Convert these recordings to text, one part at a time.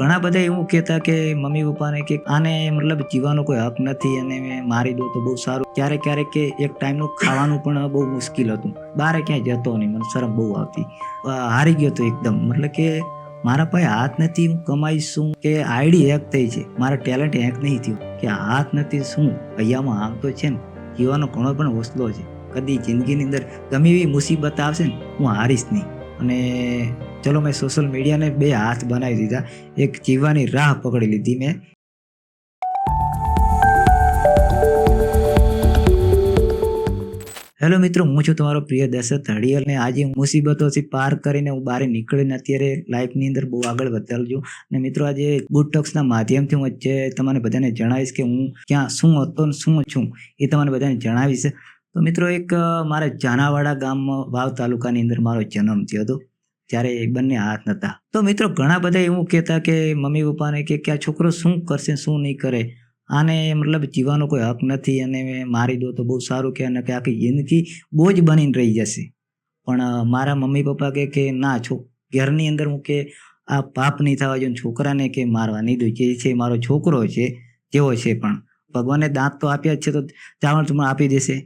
ઘણા બધા એવું કહેતા કે મમ્મી પપ્પાને કે આને મતલબ જીવવાનો કોઈ હક નથી અને મેં મારી દો તો બહુ સારું. ક્યારેક ક્યારેક કે એક ટાઈમનું ખાવાનું પણ બહુ મુશ્કેલ હતું. બહાર ક્યાંય જતો નહીં, મને શરમ બહુ આવતી. હારી ગયો તો એકદમ. મતલબ કે મારા પાસે હાથ નથી, હું કમાઈશ શું? કે આઈડી હેક થઈ છે. મારા ટેલેન્ટ હેક નહીં થયું. કે હાથ નથી શું? અહીંયામાં આમ તો છે ને, જીવવાનો ઘણો પણ હોસલો છે. કદી જિંદગીની અંદર ગમે એવી મુસીબત આવશે ને, હું હારીશ નહીં. અને ચલો મેં સોશિયલ મીડિયાને બે હાથ બનાવી દીધા. એક જીવવાની રાહ પકડી લીધી મેં. હેલો મિત્રો, હું છું તમારો પ્રિય દશરથ હડિયલ ને આજે મુસીબતોથી પાર કરીને હું બહાર નીકળીને અત્યારે લાઈફની અંદર બહુ આગળ વધેલ છું. અને મિત્રો, આજે ગુડ ટોક્સના માધ્યમથી હું જે તમને બધાને જણાવીશ કે હું ક્યાં શું હતો ને શું છું એ તમને બધાને જણાવીશ. તો મિત્રો, એક મારા જાનાવાડા ગામમાં વાવ તાલુકાની અંદર મારો જન્મ થયો હતો. ત્યારે એ બંને હાથ નહોતા તો મિત્રો, ઘણા બધા એવું કહેતા કે મમ્મી પપ્પાને કે કે આ છોકરો શું કરશે, શું નહીં કરે? આને મતલબ જીવાનો કોઈ હક નથી અને મારી દો તો બહુ સારું કે અને કે આખી જિંદગી બોજ બનીને રહી જશે. પણ મારા મમ્મી પપ્પા કહે કે ના, છો, ઘરની અંદર હું કે, આ પાપ નહીં થવા જોઈએ, છોકરાને કે મારવા નહીં દો જે છે મારો છોકરો છે, જેવો છે પણ. ભગવાને દાંત તો આપ્યા જ છે તો ચાવણ તો આપી દેશે.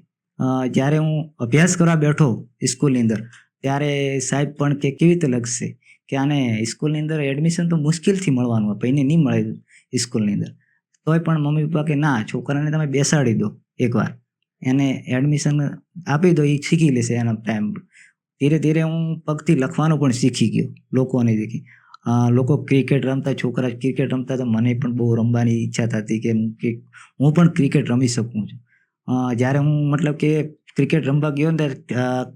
જ્યારે હું અભ્યાસ કરવા બેઠો સ્કૂલની અંદર ત્યારે સાહેબ પણ કે કેવી રીતે લખશે કે આને સ્કૂલની અંદર એડમિશન તો મુશ્કેલથી મળવાનું હોય પૈને નહીં મળે સ્કૂલની અંદર. તોય પણ મમ્મી પપ્પા કે ના, છોકરાને તમે બેસાડી દો એકવાર. એને એડમિશન આપી દો, એ શીખી લેશે એના ટાઈમ ધીરે ધીરે હું પગથી લખવાનું પણ શીખી ગયો લોકોને દેખી. લોકો ક્રિકેટ રમતા, છોકરા ક્રિકેટ રમતા તો મને પણ બહુ રમવાની ઈચ્છા થતી કે હું પણ ક્રિકેટ રમી શકું છું. જ્યારે હું મતલબ કે ક્રિકેટ રમવા ગયો અંદર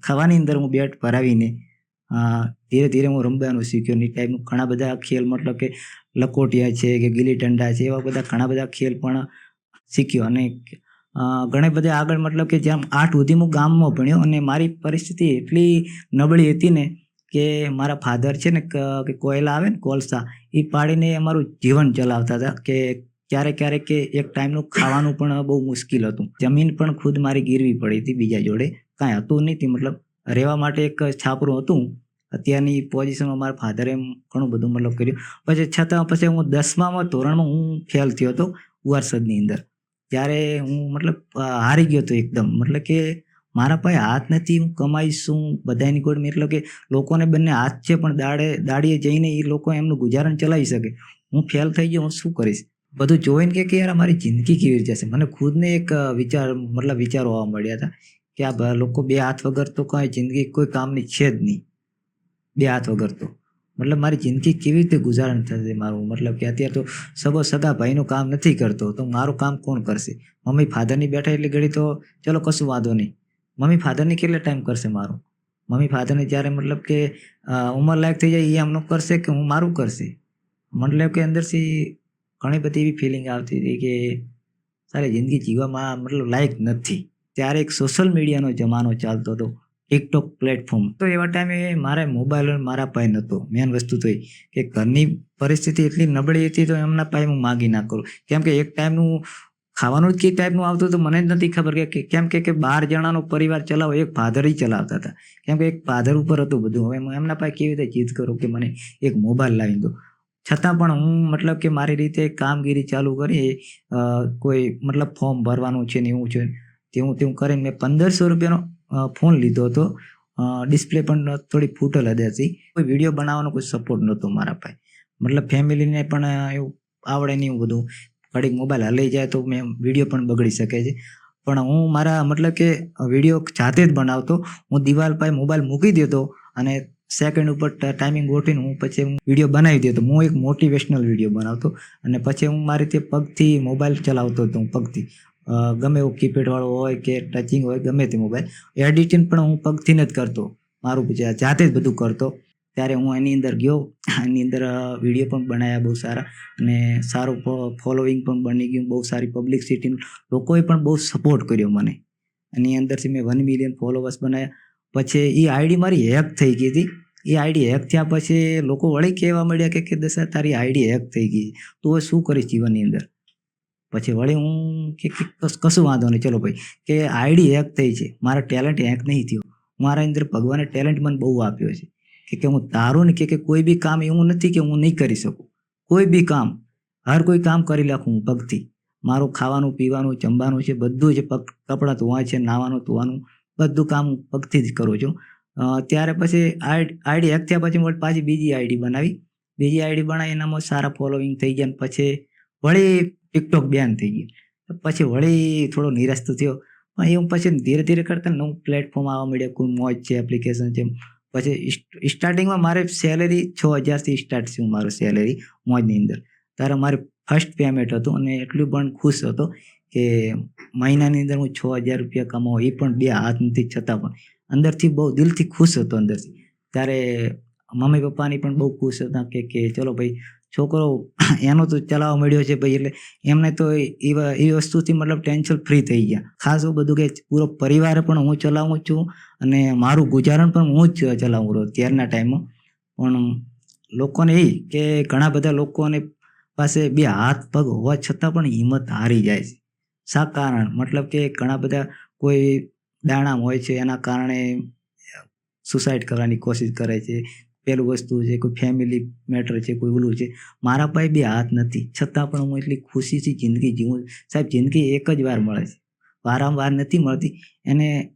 ખાવાની અંદર હું બેટ ભરાવીને ધીરે ધીરે હું રમવાનું શીખ્યો. ને ટાઈપનું ઘણા બધા ખેલ, મતલબ કે લકોટિયા છે કે ગીલી ડંડા છે, એવા બધા ઘણા બધા ખેલ પણ શીખ્યો. અને ઘણા બધા આગળ, મતલબ કે જેમ આઠ સુધી હું ગામમાં ભણ્યો અને મારી પરિસ્થિતિ એટલી નબળી હતી ને કે મારા ફાધર છે ને કે કોયલા આવે ને કોલસા, એ પાડીને અમારું જીવન ચલાવતા હતા કે ક્યારેક ક્યારેક કે એક ટાઈમનું ખાવાનું પણ બહુ મુશ્કેલ હતું. જમીન પણ ખુદ મારી ગીરવી પડી હતી બીજા જોડે. કાંઈ હતું નહીં મતલબ રહેવા માટે એક છાપરું હતું. અત્યારની પોઝિશનમાં મારા ફાધરે ઘણું બધું મતલબ કર્યું. પછી છતાં પછી હું દસમામાં ધોરણમાં હું ફેલ થયો હતો વરસદની અંદર. ત્યારે હું મતલબ હારી ગયો હતો એકદમ. મતલબ કે મારા પાસે હાથ નથી, હું કમાઈશ શું? બધાની ગોળ મતલબ કે લોકોને બંને હાથ છે, પણ દાડે, દાડીએ જઈને એ લોકો એમનું ગુજારણ ચલાવી શકે. હું ફેલ થઈ ગયો, હું શું કરીશ? બધું જોઈને કે કે યાર મારી જિંદગી કેવી રીતે જશે? મને ખુદને એક વિચાર, મતલબ વિચારો આવવા મળ્યા હતા કે આ લોકો બે હાથ વગર તો કાંઈ જિંદગી કોઈ કામની છે જ નહીં. બે હાથ વગર તો. મતલબ મારી જિંદગી કેવી રીતે ગુજારણ થશે મારું? મતલબ કે અત્યારે તો સગો સગા ભાઈનું કામ નથી કરતો, તો મારું કામ કોણ કરશે? મમ્મી ફાધરની બેઠા એટલે ઘડી તો ચલો કશું વાંધો નહીં. મમ્મી ફાધરની કેટલો ટાઈમ કરશે મારું? મમ્મી ફાધરને જ્યારે મતલબ કે ઉંમર લાયક થઈ જાય એ એમનું કરશે કે હું મારું કરશે? મતલબ કે અંદરથી ઘણી બધી એવી ફિલિંગ આવતી હતી કે સારી જિંદગી જીવવામાં મતલબ લાયક નથી. ત્યારે એક સોશિયલ મીડિયાનો જમાનો ચાલતો હતો ટિકટોક પ્લેટફોર્મ તો એવા ટાઈમે મારે મોબાઈલ મારા પાસે નહોતો. મેન વસ્તુ તો એ કે ઘરની પરિસ્થિતિ એટલી નબળી હતી તો એમના પાસે હું માગી ના કરું. કેમ કે એક ટાઈમનું ખાવાનું જ કઈ ટાઈપનું આવતું તો મને જ નથી ખબર કે- કેમ કે બાર જણાનો પરિવાર ચલાવો, એક ફાધર જ ચલાવતા હતા. કેમ કે એક ફાધર ઉપર હતું બધું. હવે એમના પાસે કેવી રીતે જીત કરું કે મને એક મોબાઈલ લાવી દો? છતાં પણ હું મતલબ કે મારી રીતે કામગીરી ચાલુ કરી કોઈ મતલબ ફોર્મ ભરવાનું છે ને એવું છે, તેવું તેવું કરીને મેં પંદરસો રૂપિયાનો ફોન લીધો હતો. ડિસ્પ્લે પણ થોડી ફૂટેલ હતી. કોઈ વીડિયો બનાવવાનો કોઈ સપોર્ટ નહોતો મારા પાસે. મતલબ ફેમિલીને પણ એવું આવડે નહીં બધું. ઘડીક મોબાઈલ હલાઈ જાય તો મેં વીડિયો પણ બગડી શકે છે. પણ હું મારા મતલબ કે વીડિયો જાતે જ બનાવતો. હું દિવાલ પાસે મોબાઈલ મૂકી દેતો અને સેકન્ડ ઉપર ટાઈમિંગ ગોઠવીને હું પછી હું વીડિયો બનાવી દેતો હું એક મોટિવેશનલ વીડિયો બનાવતો અને પછી હું મારી રીતે પગથી મોબાઈલ ચલાવતો હતો હું પગથી. ગમે એવો કીપેડવાળો હોય કે ટચિંગ હોય, ગમે તે મોબાઈલ એડિટિંગ પણ હું પગથી જ કરતો. મારું જાતે જ બધું કરતો. ત્યારે હું એની અંદર ગયો. એની અંદર વીડિયો પણ બનાવ્યા બહુ સારા અને સારું ફોલોઈંગ પણ બની ગયું. બહુ સારી પબ્લિસિટી લોકોએ પણ બહુ સપોર્ટ કર્યો મને. એની અંદરથી મેં વન મિલિયન ફોલોવર્સ બનાવ્યા પછી એ આઈડી મારી હેક થઈ ગઈ હતી. એ આઈડી હેક થયા પછી લોકો વળી કહેવા મળ્યા કે કે દશા, તારી આઈડી હેક થઈ ગઈ. તું હવે શું કરીશ જીવનની અંદર? પછી વળી હું કે કશું વાંધો નહીં. ચલો ભાઈ, કે આઈડી હેક થઈ છે. મારા ટેલેન્ટ હેક નહીં થયો. મારા અંદર ભગવાને ટેલેન્ટ મને બહુ આપ્યો છે. કે કે હું તારું ને કે કોઈ બી કામ એવું નથી કે હું નહીં કરી શકું. કોઈ બી કામ, હર કોઈ કામ કરી નાખું હું પગથી મારું ખાવાનું, પીવાનું, જમવાનું છે, બધું જ પગ, કપડાં ધોવા છે, નાવાનું, ધોવાનું, બધું કામ હું પગથી જ કરું છું. ત્યારે પછી આઈડી હેક થયા પછી પાછી બીજી આઈડી બનાવી. બીજી આઈડી બનાવી એનામાં સારા ફોલોવિંગ થઈ ગયા પછી વળી ટિકટોક બેન થઈ ગયું. પછી વળી થોડો નિરાશ તો થયો. પણ એવું પછી ધીરે ધીરે કરતા નવું પ્લેટફોર્મ આવવા મળ્યા કોઈ મોજ છે એપ્લિકેશન છે. પછી સ્ટાર્ટિંગમાં મારે સેલેરી છ હજારથી સ્ટાર્ટ થયું મારું સેલેરી મોજની અંદર. ત્યારે મારે ફર્સ્ટ પેમેન્ટ હતું અને એટલું પણ ખુશ હતો કે મહિનાની અંદર હું છ હજાર રૂપિયા કમાવો, એ પણ બે હાથ નથી છતાં પણ. અંદરથી બહુ દિલથી ખુશ હતો અંદરથી. ત્યારે મમ્મી પપ્પાની પણ બહુ ખુશ હતા કે કે ચલો ભાઈ, છોકરો એનો તો ચલાવવા મળ્યો છે ભાઈ, એટલે એમને તો એવા એ વસ્તુથી મતલબ ટેન્શન ફ્રી થઈ ગયા. ખાસ એવું બધું કે પૂરો પરિવાર પણ હું ચલાવું છું અને મારું ગુજારણ પણ હું જ ચલાવું રહ્યો ત્યારના ટાઈમમાં. પણ લોકોને એ કે ઘણા બધા લોકોને પાસે બે હાથ પગ હોવા છતાં પણ હિંમત હારી જાય છે. શા કારણ? મતલબ કે ઘણા બધા કોઈ દાણા હોય છે, એના કારણે સુસાઇડ કરવાની કોશિશ કરે છે. પેલું વસ્તુ છે, કોઈ ફેમિલી મેટર છે, કોઈ ઓલું છે, મારા પાસે બે હાથ નથી. છતાં પણ હું એટલી ખુશીથી જિંદગી જીવું સાહેબ, જિંદગી એક જ વાર મળે છે. વારંવાર નથી મળતી. એને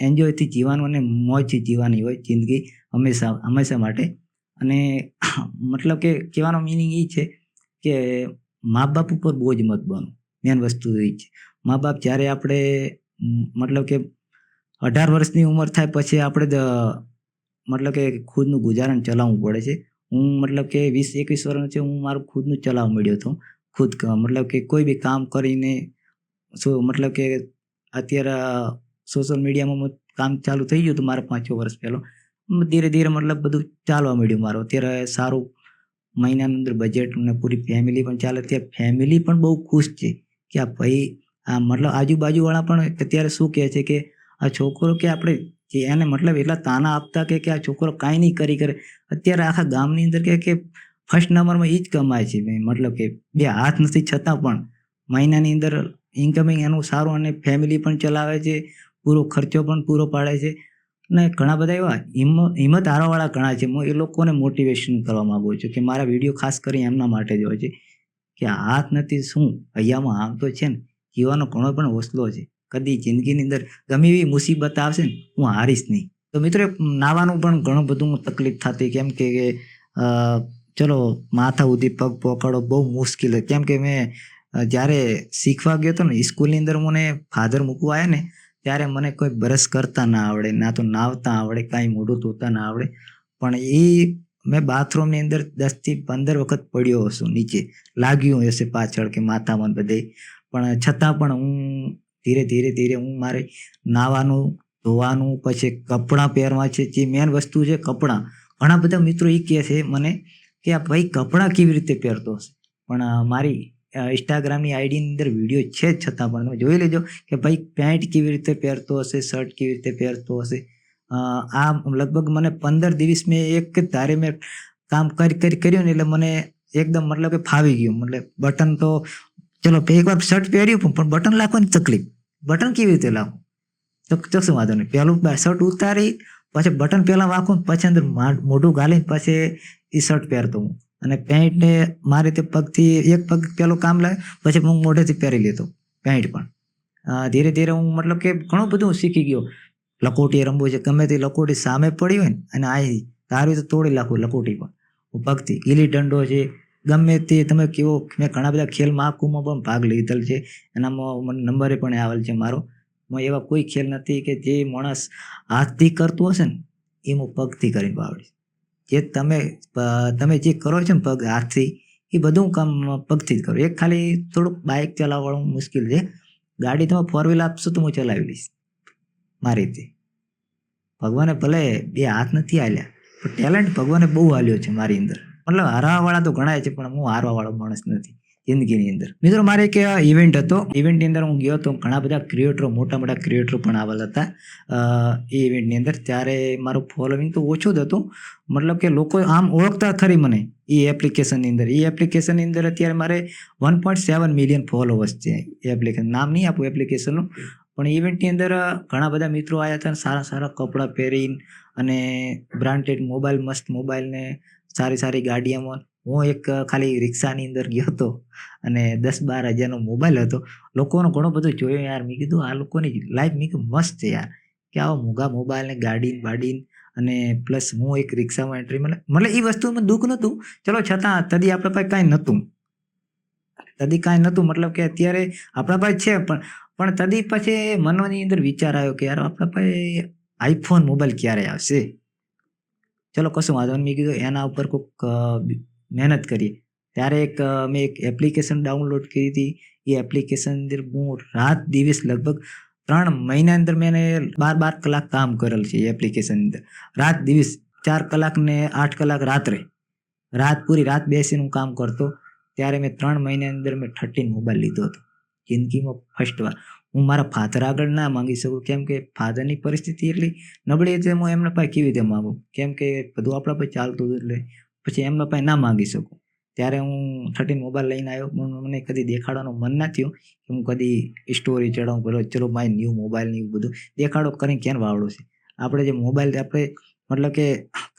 એન્જોયથી જીવાનું અને મોજથી જીવાની હોય જિંદગી હંમેશા હંમેશા માટે. અને મતલબ કે કહેવાનો મિનિંગ એ છે કે મા બાપ ઉપર બોજ મત બનો. મેન વસ્તુ એ છે. મા બાપ જ્યારે આપણે, મતલબ કે અઢાર વર્ષની ઉંમર થાય પછી આપણે મતલબ કે ખુદનું ગુજારણ ચલાવવું પડે છે. હું મતલબ કે વીસ, એકવીસ વર્ષનો છે હું મારું ખુદનું ચલાવવા મળ્યો હતો. ખુદ મતલબ કે કોઈ બી કામ કરીને શું, મતલબ કે અત્યારે સોશિયલ મીડિયામાં કામ ચાલુ થઈ ગયું હતું મારે પાંચ છ વર્ષ પહેલો. ધીરે ધીરે મતલબ બધું ચાલવા મળ્યું મારું. અત્યારે સારું મહિનાની અંદર બજેટ અને પૂરી ફેમિલી પણ ચાલે. ત્યાં ફેમિલી પણ બહુ ખુશ છે કે આ ભાઈ, આ મતલબ આજુબાજુવાળા પણ અત્યારે શું કહે છે કે આ છોકરો કે આપણે જે એને મતલબ એટલા તાના આપતા કે કે આ છોકરો કાંઈ નહીં કરી કરે. અત્યારે આખા ગામની અંદર કે કે ફર્સ્ટ નંબરમાં એ જ કમાય છે મતલબ કે બે હાથ નથી છતાં પણ. મહિનાની અંદર ઇન્કમિંગ એનું સારું અને ફેમિલી પણ ચલાવે છે, પૂરો ખર્ચો પણ પૂરો પાડે છે. અને ઘણા બધા એવા હિંમત હારવાવાળા ઘણા છે. હું એ લોકોને મોટિવેશન કરવા માગું છું કે મારા વીડિયો ખાસ કરી એમના માટે જ હોય છે. કે હાથ નથી, શું? હૈયામાં આમ તો છે ને જીવાનો ઘણો પણ હોસલો છે. કદી જિંદગીની અંદર ગમે એવી મુસીબત આવશે ને, હું હારીશ નહીં. તો મિત્રો નાવાનું પણ ઘણું બધું તકલીફ થતી, કેમ કે ચલો, માથા ઉધી પગ પકડો બહુ મુશ્કેલ કેમ કે મેં જ્યારે શીખવા ગયો હતો ને, સ્કૂલની અંદર મને ફાધર મૂકવા આવ્યા ને, ત્યારે મને કોઈ બ્રશ કરતા ના આવડે, ના તો નાવતા આવડે, કાંઈ મોઢું ધોતા ના આવડે. પણ એ મેં બાથરૂમની અંદર દસથી પંદર વખત પડ્યો હશું નીચે. લાગ્યું હશે પાછળ કે માથામાં બધે. પણ છતાં પણ હું ધીરે ધીરે ધીરે હું મારે નાવાનું, ધોવાનું, પછી કપડાં પહેરવા છે, જે મેન વસ્તુ છે કપડાં. ઘણા બધા મિત્રો એ કહે છે મને કે આ ભાઈ કપડાં કેવી રીતે પહેરતો હશે? પણ મારી ઇન્સ્ટાગ્રામની આઈડીની અંદર વીડિયો છે જ છતાં પણ. તમે જોઈ લેજો કે ભાઈ પેન્ટ કેવી રીતે પહેરતો હશે, શર્ટ કેવી રીતે પહેરતો હશે. આ લગભગ મને પંદર દિવસ મેં એક ધારે મેં કામ કરી કરી, કર્યું ને એટલે મને એકદમ મતલબ કે ફાવી ગયું. મતલબ બટન તો ચલો એક વાર શર્ટ પહેર્યું, પણ બટન લાખવાની તકલીફ. બટન કેવી રીતે લાવું? તો તો વાંધો નહીં. પહેલું શર્ટ ઉતારી, પછી બટન પહેલાં વાંખું, પછી અંદર મોઢું ગાલીને પછી એ શર્ટ પહેરતો હું. અને પેન્ટને મારી રીતે પગથી એક પગ પેલું કામ લાગે, પછી હું મોઢેથી પહેરી લેતો. પેન્ટ પણ. ધીરે ધીરે હું મતલબ કે ઘણું બધું શીખી ગયો. લકોટી રમવું છે, ગમે તે લકોટી સામે પડી હોય ને, અને આ તારી તો તોડી નાખું લકોટી પણ. પગથી. ગીલી દંડો છે ગમે તે તમે કેવો, મેં ઘણા બધા ખેલ મહાકુંભમાં પણ ભાગ લીધેલ છે. એનામાં મને નંબરે પણ આવેલ છે મારો. હું એવા કોઈ ખેલ નથી કે જે માણસ હાથથી કરતું હશે ને એ હું પગથી કરીને પાવડીશ જે તમે તમે જે કરો છો ને પગ હાથથી, એ બધું કામ પગથી જ કરો. એક ખાલી થોડુંક બાઇક ચલાવવાનું મુશ્કેલ છે. ગાડી તમે ફોર વ્હીલ આપશો તો હું ચલાવી લઈશ. મારી રીતે. ભગવાને ભલે બે હાથ નથી આલ્યા પણ ટેલેન્ટ ભગવાને બહુ હાલ્યો છે મારી અંદર. મતલબ હારવાવાળા તો ઘણા છે, પણ હું હારવાવાળો માણસ નથી, જિંદગીની અંદર. મિત્રો, મારે એક ઇવેન્ટ હતો. ઇવેન્ટની અંદર હું ગયો તો ઘણા બધા ક્રિએટરો મોટા મોટા ક્રિએટરો પણ આવેલા હતા. એ ઇવેન્ટની અંદર. ત્યારે મારું ફોલોવિંગ તો ઓછું જ હતું. મતલબ કે લોકો આમ ઓળખતા ખરી મને એ એપ્લિકેશનની અંદર. એ એપ્લિકેશનની અંદર અત્યારે મારે one point seven million followers છે. એ એપ્લિકેશન નામ નહીં આપું એપ્લિકેશનનું પણ ઇવેન્ટની અંદર ઘણા બધા મિત્રો આવ્યા હતા સારા સારા કપડાં પહેરીને અને બ્રાન્ડેડ મોબાઈલ મસ્ત મોબાઈલ ને સારી સારી ગાડીઓમાં હું એક ખાલી રિક્ષાની અંદર ગયો હતો અને દસ બાર હજારનો મોબાઈલ હતો. લોકોનો ઘણો બધો જોયો યાર. મેં કીધું, આ લોકોની લાઈફ મેં કીધું મસ્ત છે યાર. કે આવો મોંઘા મોબાઈલ ને બાડીને અને પ્લસ હું એક રિક્ષામાં એન્ટ્રી મળે મતલબ એ વસ્તુમાં દુઃખ નહોતું. ચલો, છતાં તદી આપણા પાસે કાંઈ નહોતું. તદી કાંઈ નહોતું. મતલબ કે અત્યારે આપણા પાસે છે પણ પણ તદી પછી મનની અંદર વિચાર આવ્યો કે યાર, આપણા પાસે આઈફોન મોબાઈલ ક્યારે આવશે? ચલો કશું વાંધો નહીં. મેં કીધું એના ઉપર કોઈક મહેનત કરીએ. ત્યારે એક મેં એક એપ્લિકેશન ડાઉનલોડ કરી હતી. એ એપ્લિકેશન અંદર હું રાત દિવસ લગભગ ત્રણ મહિના અંદર મેં બાર બાર કલાક કામ કરેલ છે એ એપ્લિકેશન અંદર. રાત દિવસ ચાર કલાક ને આઠ કલાક રાત્રે. રાત પૂરી રાત બેસીને હું કામ કરતો. ત્યારે મેં ત્રણ મહિના અંદર મેં થર્ટીન મોબાઈલ લીધો હતો. જિંદગીમાં ફર્સ્ટ વાર. હું મારા ફાધર આગળ ના માંગી શકું. કેમ કે ફાધરની પરિસ્થિતિ એટલી નબળી હતી હું એમના પાસે કેવી રીતે માગું? કેમ કે બધું આપણા પાસે ચાલતું હતું એટલે પછી એમના પાસે ના માગી શકું. ત્યારે હું થર્ટીન મોબાઈલ લઈને આવ્યો. મને કદી દેખાડવાનું મન ના થયું કે હું કદી સ્ટોરી ચડાવું, પેલો ચલો માય ન્યૂ મોબાઈલ ને એવું બધું. દેખાડો કરીને ક્યાં વાવડો છે? આપણે જે મોબાઈલ આપણે મતલબ કે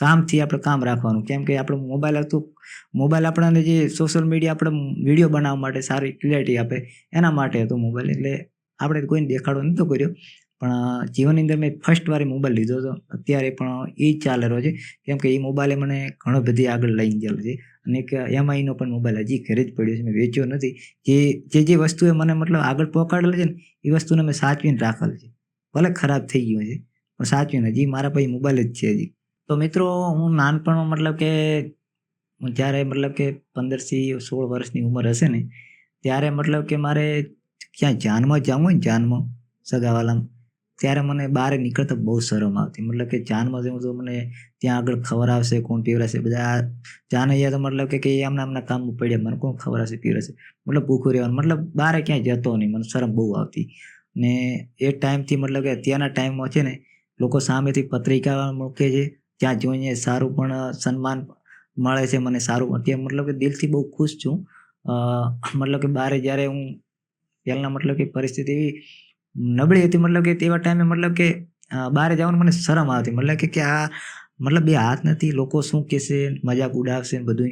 કામથી આપણે કામ રાખવાનું. કેમ કે આપણે મોબાઈલ હતું મોબાઈલ આપણને જે સોશિયલ મીડિયા આપણે વીડિયો બનાવવા માટે સારી ક્લિયરિટી આપે. એના માટે હતો મોબાઈલ એટલે આપણે કોઈને દેખાડો નહોતો કર્યો. પણ જીવનની અંદર મેં ફર્સ્ટ વાર મોબાઈલ લીધો હતો. અત્યારે પણ એ ચાલે રહ્યો છે. કેમ કે એ મોબાઈલે મને ઘણો બધી આગળ લઈને ગયેલો છે. અને એક એમઆઈનો પણ મોબાઈલ હજી ઘરે જ પડ્યો છે. મેં વેચ્યો નથી. જે જે જે વસ્તુએ મને મતલબ આગળ પહોંચાડેલ છે ને, એ વસ્તુને મેં સાચવીને રાખેલ છે. ભલે ખરાબ થઈ ગયું છે પણ સાચવીને. હજી મારા પાસે મોબાઈલ જ છે હજી. તો મિત્રો, હું નાનપણમાં મતલબ કે, જ્યારે મતલબ કે પંદરથી સોળ વર્ષની ઉંમર હશે ને, ત્યારે મતલબ કે મારે ક્યાં જાનમાં જવું હોય ને જાનમાં, સગાવાલામાં. ત્યારે મને બહાર નીકળતા બહુ શરમ આવતી. મતલબ કે જાનમાં જવું તો મને ત્યાં આગળ ખબર આવશે કોણ પીવરાશે બધા જાન અહીંયા તો મતલબ કે કે આમના આમના કામ પડ્યા. મને કોણ ખબર હશે પીવરાશે મતલબ ભૂખું રહેવાનું. મતલબ બહાર ક્યાંય જતો નહીં. મને શરમ બહુ આવતી. ને એ ટાઈમથી મતલબ કે અત્યારના ટાઈમમાં છે ને, લોકો સામેથી પત્રિકા મૂકે છે. ત્યાં જોઈને સારું પણ સન્માન મળે છે મને સારું. અત્યારે મતલબ કે દિલથી બહુ ખુશ છું. મતલબ કે બારે જ્યારે હું પહેલાં મતલબ કે પરિસ્થિતિ એવી નબળી હતી, મતલબ કે તેવા ટાઈમે મતલબ કે બહાર જવાનું મને શરમ આવતી. મતલબ કે કે આ મતલબ બે હાથ નથી, લોકો શું કહેશે, મજાક ઉડાવશે બધું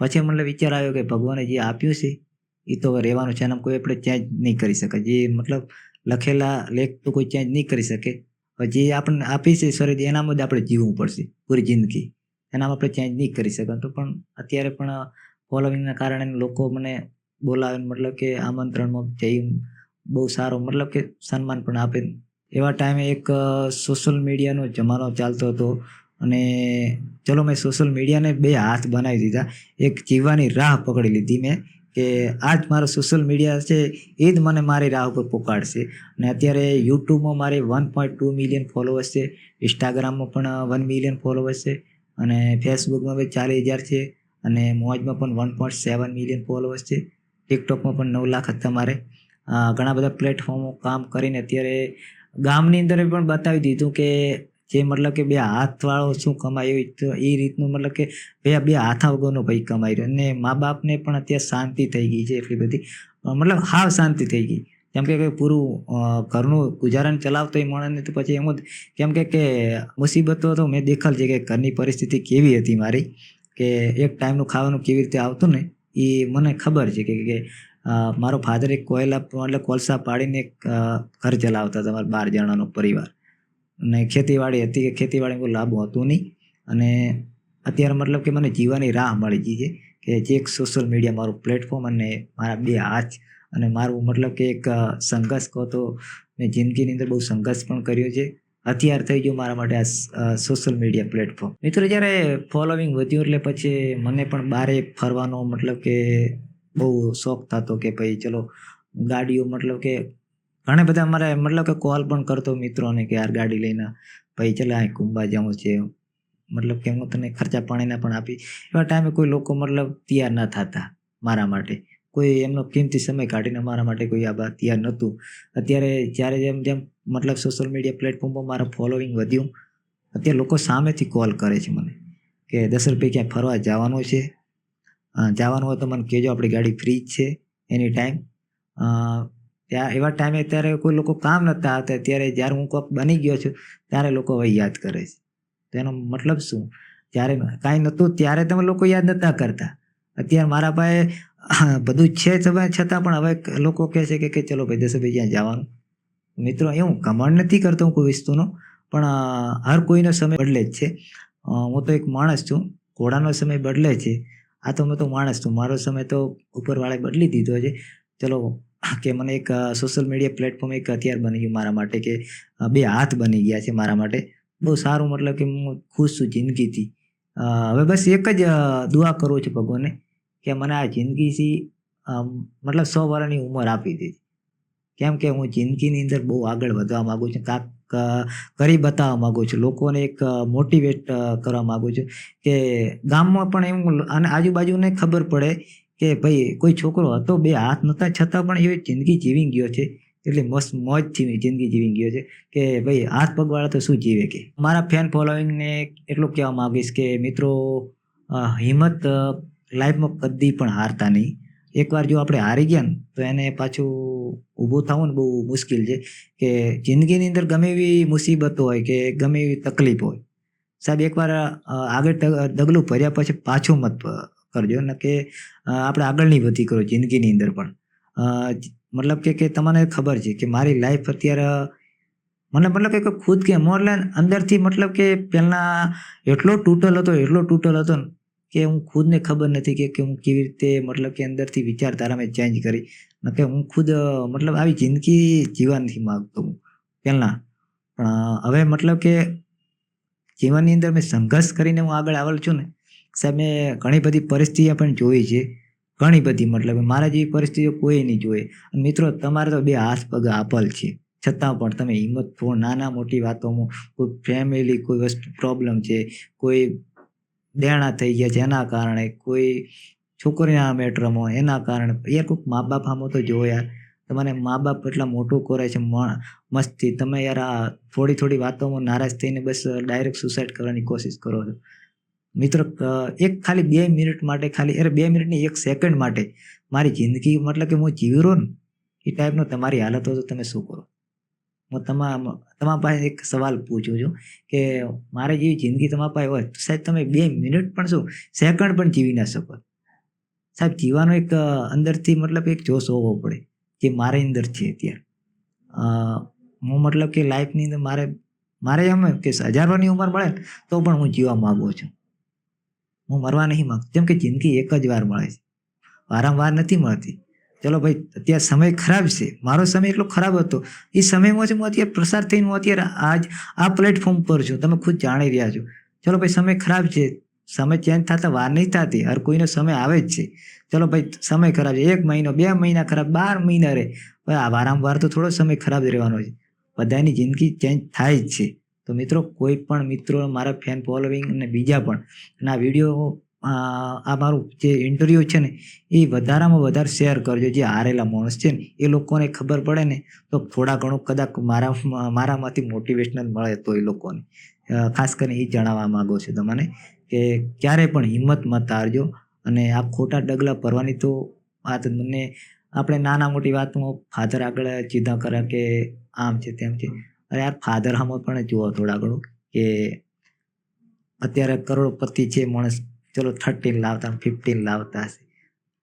પછી મતલબ વિચાર આવ્યો કે ભગવાને જે આપ્યું છે એ તો રહેવાનું છે. એના કોઈ આપણે ચેન્જ નહીં કરી શકે. જે મતલબ લખેલા લેખ તો કોઈ ચેન્જ નહીં કરી શકે. જે આપણને આપી છે સોરી એનામાં જ આપણે જીવવું પડશે, પૂરી જિંદગી. એનામાં આપણે ચેન્જ નહીં કરી શકે તો પણ અત્યારે પણ ફોલોવિંગના કારણે લોકો મને બોલાવે મતલબ કે આમંત્રણમાં જઈ બહુ સારો મતલબ કે સન્માન પણ આપે. એવા ટાઈમે એક સોશિયલ મીડિયાનો જમાનો ચાલતો હતો અને ચલો મેં સોશિયલ મીડિયાને બે હાથ બનાવી દીધા. એક જીવવાની રાહ પકડી લીધી મેં કે આ જ મારો સોશિયલ મીડિયા છે એ જ મને મારી રાહ ઉપર પોકાડશે. અને અત્યારે યુટ્યુબમાં મારે one point two million followers છે ઇન્સ્ટાગ્રામમાં પણ વન મિલિયન ફોલોવર્સ છે અને ફેસબુકમાં બી ચાલીસ હજાર છે અને મોજમાં પણ one point seven million followers છે. ટિકટોકમાં પણ નવ લાખ હતા મારે ઘણા બધા પ્લેટફોર્મો કામ કરીને અત્યારે ગામની અંદર પણ બતાવી દીધું કે જે મતલબ કે બે હાથવાળો શું કમાય તો એ રીતનું મતલબ કે બે બે હાથા વગરનો ભાઈ કમાઈ રહ્યો. અને મા બાપને પણ અત્યારે શાંતિ થઈ ગઈ છે એટલી બધી. મતલબ હાવ શાંતિ થઈ ગઈ. કેમ કે પૂરું ઘરનું ગુજારણ ચલાવતો એ માણસને તો પછી એમ જ કેમ કે કે મુસીબતો તો મેં દેખાલ છે કે ઘરની પરિસ્થિતિ કેવી હતી મારી. કે એક ટાઈમનું ખાવાનું કેવી રીતે આવતું ને એ મને ખબર છે કે કે મારો ફાધર એક કોયલા મતલબ કોલસા પાડીને એક ઘર ચલાવતા હતા બાર જણાનો પરિવાર. અને ખેતીવાડી હતી, કે ખેતીવાડી કોઈ લાભ હતું નહીં. અને અત્યારે મતલબ કે મને જીવવાની રાહ મળી ગઈ છે કે જે એક સોશિયલ મીડિયા મારું પ્લેટફોર્મ અને મારા બે હાથ અને મારું મતલબ કે એક સંઘર્ષ કહો તો મેં જિંદગીની અંદર બહુ સંઘર્ષ પણ કર્યો છે. હથિયાર થઈ ગયું મારા માટે આ સોશિયલ મીડિયા પ્લેટફોર્મ મિત્રો, જ્યારે ફોલોવિંગ વધ્યું એટલે પછી મને પણ બારે ફરવાનો મતલબ કે બહુ શોખ થતો કે ભાઈ ચલો, ગાડીઓ મતલબ કે ઘણા બધા અમારે મતલબ કે કોલ પણ કરતો મિત્રોને કે યાર ગાડી લઈને ભાઈ ચલો અહીં કુંભા જવું છે. મતલબ કે હું તને ખર્ચા પાણીના પણ આપી. એવા ટાઈમે કોઈ લોકો મતલબ તૈયાર ના થતા મારા માટે. કોઈ એમનો કિંમતી સમય કાઢીને મારા માટે કોઈ આ તૈયાર નહોતું. અત્યારે જ્યારે જેમ જેમ મતલબ સોશિયલ મીડિયા પ્લેટફોર્મ પર મારા ફોલોવિંગ વધ્યું. અત્યારે લોકો સામેથી કોલ કરે છે મને કે દસ રૂપિયા ક્યાંય ફરવા જવાનું છે? જવાનું હોય તો મને કહેજો, આપણી ગાડી ફ્રી જ છે એની ટાઈમ ત્યાં એવા ટાઈમે ત્યારે કોઈ લોકો કામ નહોતા આવતા. ત્યારે જ્યારે હું કોઈક બની ગયો છું, ત્યારે લોકો હવે યાદ કરે છે. તો એનો મતલબ શું? જ્યારે કાંઈ નહોતું, ત્યારે તમે લોકો યાદ નહોતા કરતા. અત્યારે મારા પાસે બધું છે છતાં પણ હવે લોકો કહે છે કે ચલો ભાઈ દસભાઈ જ્યાં જવાનું. મિત્રો એવું કમાન્ડ નથી કરતો કોઈ વસ્તુનો, પણ હર કોઈનો સમય બદલે જ છે. હું તો એક માણસ છું, ઘોડાનો સમય બદલે છે. આ તો મેં તો માણસ છું, મારો સમય તો ઉપરવાળે બદલી દીધો છે. ચલો, કે મને એક સોશિયલ મીડિયા પ્લેટફોર્મ એક હથિયાર બની ગયું મારા માટે, કે બે હાથ બની ગયા છે મારા માટે. બહુ સારું, મતલબ કે હું ખુશ છું જિંદગીથી. હવે બસ એક જ દુઆ કરું છું ભગવાનને, કે મને આ જિંદગીથી મતલબ સો વર્ષની ઉંમર આપી દીધી કેમ કે હું જિંદગીની અંદર બહુ આગળ વધવા માગું છું, કાંક કરી બતાવવા માગું છું, લોકોને એક મોટિવેટ કરવા માગું છું કે ગામમાં પણ એવું અને આજુબાજુને ખબર પડે કે ભાઈ કોઈ છોકરો હતો, બે હાથ નહોતા, છતાં પણ એ જિંદગી જીવી ગયો છે, એટલે મસ્ત મોજથી જિંદગી જીવી ગયો છે કે ભાઈ હાથ પગવાળા તો શું જીવે કે? મારા ફેન ફોલોઈંગને એટલું કહેવા માગીશ કે મિત્રો હિંમત લાઈફમાં કદી પણ હારતા નહીં. એકવાર જો આપણે હારી ગયા ને, તો એને પાછું ઊભું થવું ને બહુ મુશ્કેલ છે. કે જિંદગીની અંદર ગમે એવી મુસીબતો હોય કે ગમે એવી તકલીફ હોય, સાહેબ એકવાર આગળ ડગલું ભર્યા પછી પાછું મત કરજો. ને કે આપણે આગળની વધી કરો જિંદગીની અંદર પણ. મતલબ કે કે તમને ખબર છે કે મારી લાઈફ અત્યારે, મને મતલબ કે ખુદ કે મોરલેન અંદરથી મતલબ કે પહેલાં એટલો તૂટલ હતો, એટલો તૂટલ હતો ને કે હું ખુદને ખબર નથી કે હું કેવી રીતે મતલબ કે અંદરથી વિચારધારા મેં ચેન્જ કરી કે હું ખુદ મતલબ આવી જિંદગી જીવવા નથી માગતો હું પહેલાં. પણ હવે મતલબ કે જીવનની અંદર મેં સંઘર્ષ કરીને હું આગળ આવેલ છું ને, સાહેબ, મેં ઘણી બધી પરિસ્થિતિઓ પણ જોઈ છે. ઘણી બધી, મતલબ મારા જેવી પરિસ્થિતિઓ કોઈ નહીં જોઈ મિત્રો, તમારે તો બે હાથ પગ આપલ છે. છતાં પણ તમે હિંમત, થોડ નાના મોટી વાતોમાં કોઈ ફેમિલી કોઈ વસ્તુ પ્રોબ્લેમ છે, કોઈ દેણા થઈ ગયા છે. એના કારણે કોઈ છોકરીના મેટરમાં એના કારણે યાર કોઈક મા બાપ આમો તો જો યાર. તમારે મા બાપ એટલા મોટું કરે છે મસ્તી. તમે યાર આ થોડી થોડી વાતોમાં નારાજ થઈને બસ ડાયરેક્ટ સુસાઇડ કરવાની કોશિશ કરો છો. મિત્રો એક ખાલી બે મિનિટ માટે ખાલી, અરે બે મિનિટની એક સેકન્ડ માટે. મારી જિંદગી મતલબ કે હું જીવી રહ્યો ને, એ ટાઈપનો તમારી હાલત હોય તો તમે શું કરો? હું તમામ તમારા પાસે એક સવાલ પૂછું છું કે મારે જેવી જિંદગી તમારા પાસે હોય તો સાહેબ તમે બે મિનિટ પણ શું, સેકન્ડ પણ જીવી ના શકો. સાહેબ, જીવાનો એક અંદરથી મતલબ એક જોશ હોવો પડે જે મારી અંદર છે અત્યારે હું મતલબ કે લાઈફની અંદર મારે મારે એમ કે હજારોની ઉંમર મળે તો પણ હું જીવવા માગું છું. હું મરવા નહીં માગતો. જેમ કે જિંદગી એક જ વાર મળે છે. વારંવાર નથી મળતી. ચલો ભાઈ, અત્યારે સમય ખરાબ છે. મારો સમય એટલો ખરાબ હતો. એ સમયમાં જ હું અત્યારે પ્રસાર થઈને હું અત્યારે આજ આ પ્લેટફોર્મ પર છું. તમે ખુદ જાણી રહ્યા છો. ચલો ભાઈ, સમય ખરાબ છે. સમય ચેન્જ થતા વાર નહીં થતી. હર કોઈનો સમય આવે જ છે. ચલો ભાઈ, સમય ખરાબ છે. એક મહિનો, બે મહિના ખરાબ, બાર મહિના રહે. ભાઈ આ વારંવાર તો થોડો સમય ખરાબ રહેવાનો છે. બધાની જિંદગી ચેન્જ થાય જ છે. તો મિત્રો, કોઈ પણ મિત્રો, મારા ફેન ફોલોવિંગ અને બીજા પણ આ વીડિયો આ મારું જે ઇન્ટરવ્યૂ છે ને, એ વધારામાં વધારે શેર કરજો. જે હારેલા માણસ છે ને, એ લોકોને ખબર પડે ને, તો થોડા ઘણું કદાચ મારા, મારામાંથી મોટિવેશનલ મળે તો એ લોકોને. ખાસ કરીને એ જણાવવા માગો છું તમને કે ક્યારે પણ હિંમત મત હારજો અને આ ખોટા ડગલા ભરવાની તો આ મને, આપણે નાના મોટી વાતમાં ફાધર આગળ ચિંતા કરે કે આમ છે તેમ છે. અરે યાર ફાધર હામાં પણ જુઓ થોડા ઘણું કે અત્યારે કરોડપતિ છે માણસ ચલો થર્ટીન લાવતા ફિફ્ટીન લાવતા હશે.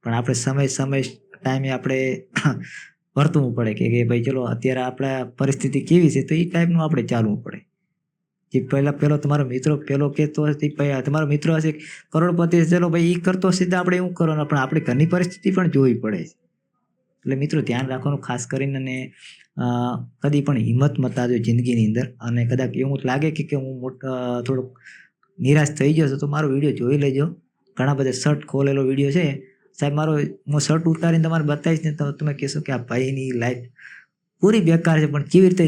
પણ આપણે સમય સમય ટાઈમે આપણે વર્તવું પડે કે કે ભાઈ ચલો અત્યારે આપણા પરિસ્થિતિ કેવી છે તો એ ટાઈપનું આપણે ચાલવું પડે. જે પહેલાં, પહેલો તમારો મિત્રો, પહેલો કહેતો હશે તમારો મિત્રો હશે કરોડપતિ ચલો ભાઈ એ કરતો તો આપણે એવું કરવાનું, પણ આપણે ઘરની પરિસ્થિતિ પણ જોવી પડે છે. એટલે મિત્રો ધ્યાન રાખવાનું ખાસ કરીને અને કદી પણ હિંમત મતાજો જિંદગીની અંદર અને કદાચ એવું લાગે કે કે હું થોડુંક નિરાશ થઈ ગયો છો, તો મારો વીડિયો જોઈ લેજો. ઘણા બધા શર્ટ ખોલેલો વીડિયો છે. સાહેબ, મારો હું શર્ટ ઉતારીને તમારે બતાવીશ ને તો તમે કહેશો કે આ ભાઈની લાઈફ પૂરી બેકાર છે, પણ કેવી રીતે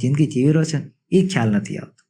જિંદગી જીવી રહ્યો છે એ ખ્યાલ નથી આવતો.